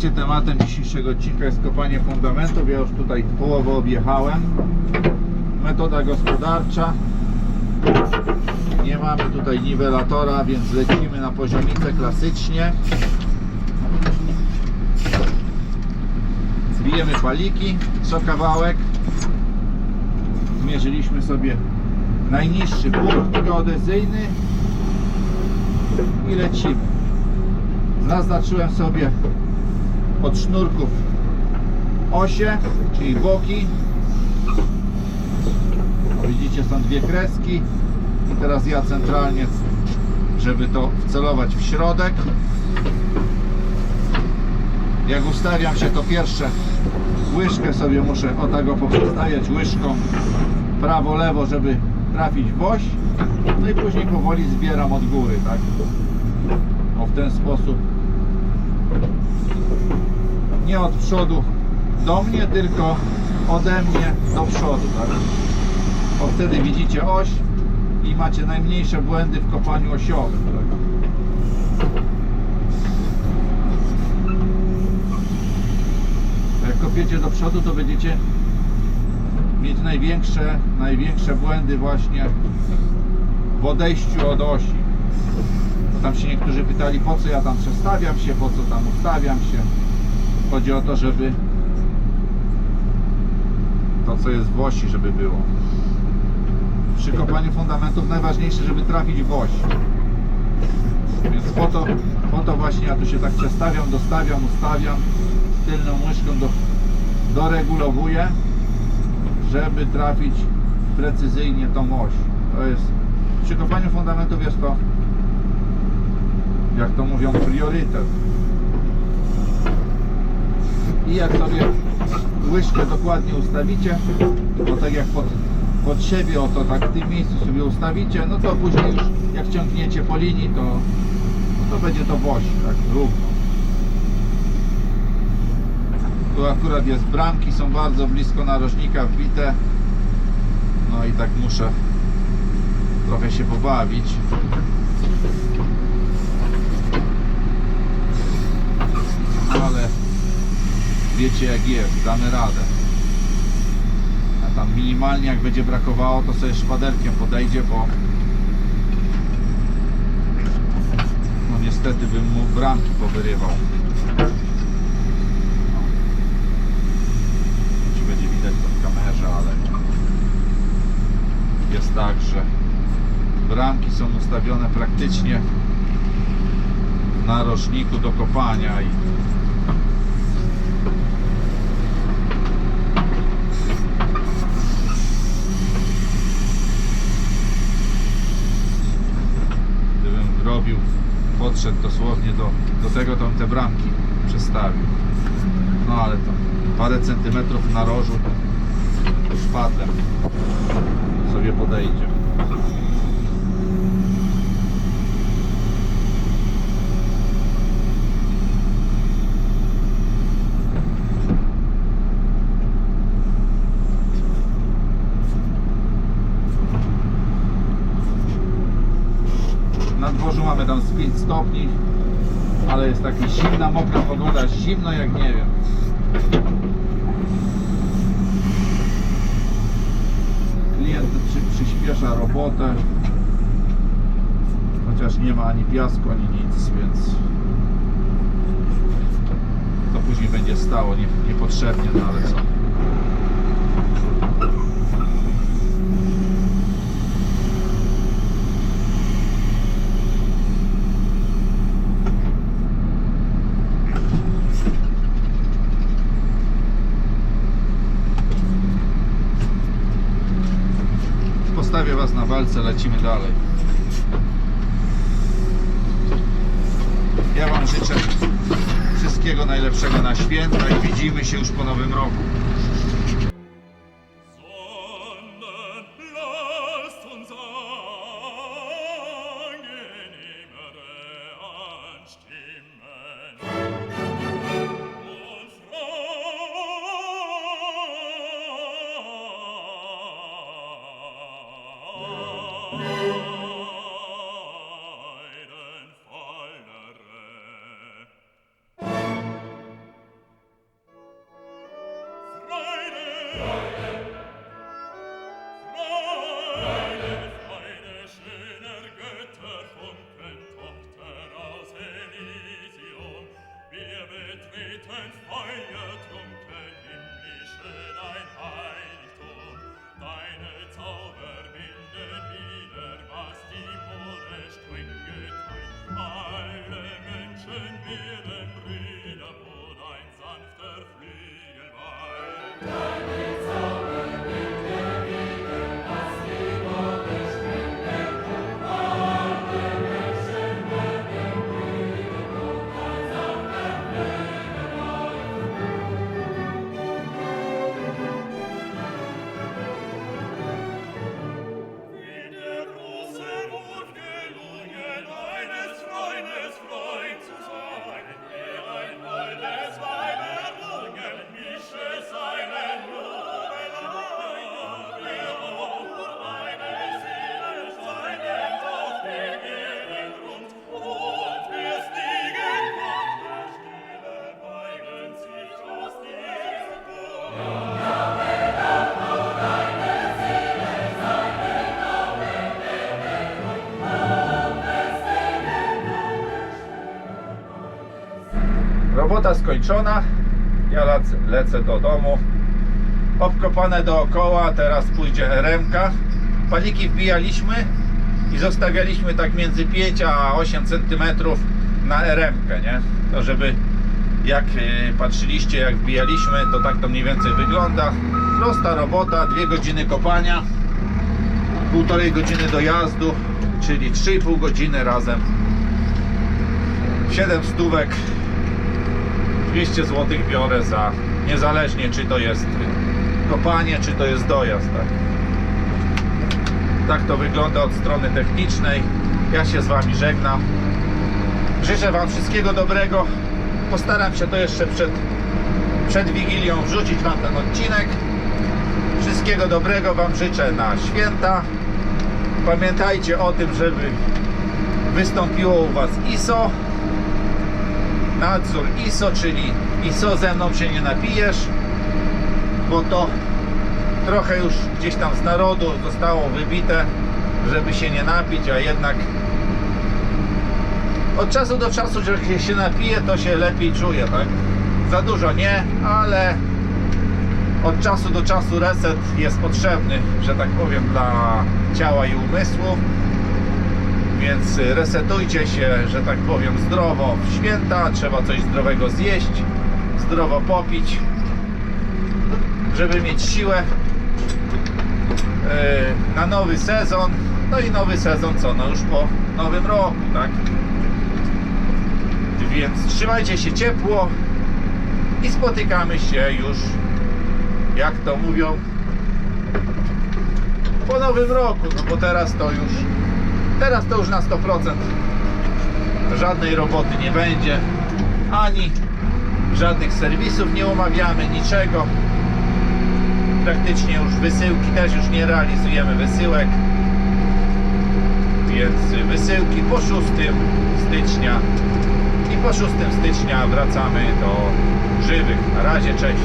Witajcie. Tematem dzisiejszego odcinka jest kopanie fundamentów. Ja już tutaj połowę objechałem. Metoda gospodarcza. Nie mamy tutaj niwelatora, więc lecimy na poziomicę klasycznie. Bijemy paliki, co kawałek. Zmierzyliśmy sobie najniższy punkt geodezyjny i lecimy. Zaznaczyłem sobie od sznurków osie, czyli boki. Widzicie, są dwie kreski. I teraz ja centralnie, żeby to wcelować w środek. Jak ustawiam się, to pierwsze łyżkę sobie muszę o tego poprzestawiać łyżką prawo-lewo, żeby trafić w oś. No i później powoli zbieram od góry, tak? O, w ten sposób nie od przodu do mnie, tylko ode mnie do przodu, tak? Bo wtedy widzicie oś i macie najmniejsze błędy w kopaniu osiowym, tak? Jak kopiecie do przodu, to będziecie mieć największe, największe błędy właśnie w odejściu od osi. Bo tam się niektórzy pytali, po co ja tam przestawiam się, po co tam ustawiam się. Chodzi o to, żeby to, co jest w osi, żeby było. Przy kopaniu fundamentów najważniejsze, żeby trafić w oś. Więc po to, po to właśnie ja tu się tak przestawiam, dostawiam, ustawiam, tylną łyżką do, doregulowuję, żeby trafić precyzyjnie tą oś. To jest, przy kopaniu fundamentów jest to, jak to mówią, priorytet. I jak sobie łyżkę dokładnie ustawicie, bo tak jak pod, pod siebie, oto tak w tym miejscu sobie ustawicie, no to później już jak ciągniecie po linii, to, no to będzie to w tak równo. Tu akurat jest bramki, są bardzo blisko narożnika wbite. No i tak muszę trochę się pobawić. Ale wiecie jak jest, damy radę. A tam minimalnie jak będzie brakowało, to sobie szpaderkiem podejdzie, bo no niestety bym mu bramki powyrywał. Czy będzie widać to w kamerze, ale jest tak, że bramki są ustawione praktycznie w narożniku do kopania i podszedł dosłownie do, do tego, to bym te bramki przestawił. No ale to parę centymetrów na rożu szpadlem sobie podejdzie. Na dworzu mamy tam z 5 stopni, ale jest taka zimna, mokra pogoda, zimno jak nie wiem. Klient przy, przyspiesza robotę, chociaż nie ma ani piasku, ani nic, więc to później będzie stało nie, niepotrzebnie, no ale co. Walce, lecimy dalej. Ja Wam życzę wszystkiego najlepszego na święta i widzimy się już po nowym roku. Robota skończona. Ja lecę, lecę do domu. Obkopane dookoła, teraz pójdzie RM-ka. Paliki wbijaliśmy i zostawialiśmy tak między 5 a 8 cm na RM-kę, nie? To żeby jak y, patrzyliście, jak wbijaliśmy, to tak to mniej więcej wygląda. Prosta robota, 2 godziny kopania, półtorej godziny dojazdu, czyli 3,5 godziny razem. 7 stówek 200 zł biorę za niezależnie czy to jest kopanie, czy to jest dojazd. Tak, tak to wygląda od strony technicznej. Ja się z Wami żegnam. Życzę Wam wszystkiego dobrego. Postaram się to jeszcze przed, przed Wigilią wrzucić Wam ten odcinek. Wszystkiego dobrego Wam życzę na święta. Pamiętajcie o tym, żeby wystąpiło u Was ISO nadzór ISO, czyli ISO ze mną się nie napijesz, bo to trochę już gdzieś tam z narodu zostało wybite, żeby się nie napić, a jednak od czasu do czasu, jak się napije, to się lepiej czuje, tak? Za dużo nie, ale od czasu do czasu reset jest potrzebny, że tak powiem, dla ciała i umysłu więc resetujcie się, że tak powiem, zdrowo w święta. Trzeba coś zdrowego zjeść, zdrowo popić, żeby mieć siłę e, na nowy sezon. No i nowy sezon co? No już po nowym roku, tak? Więc trzymajcie się ciepło i spotykamy się już, jak to mówią, po nowym roku, no bo teraz to już Teraz to już na 100% żadnej roboty nie będzie, ani żadnych serwisów nie umawiamy, niczego. Praktycznie już wysyłki też już nie realizujemy wysyłek. Więc wysyłki po 6 stycznia i po 6 stycznia wracamy do żywych. Na razie, cześć.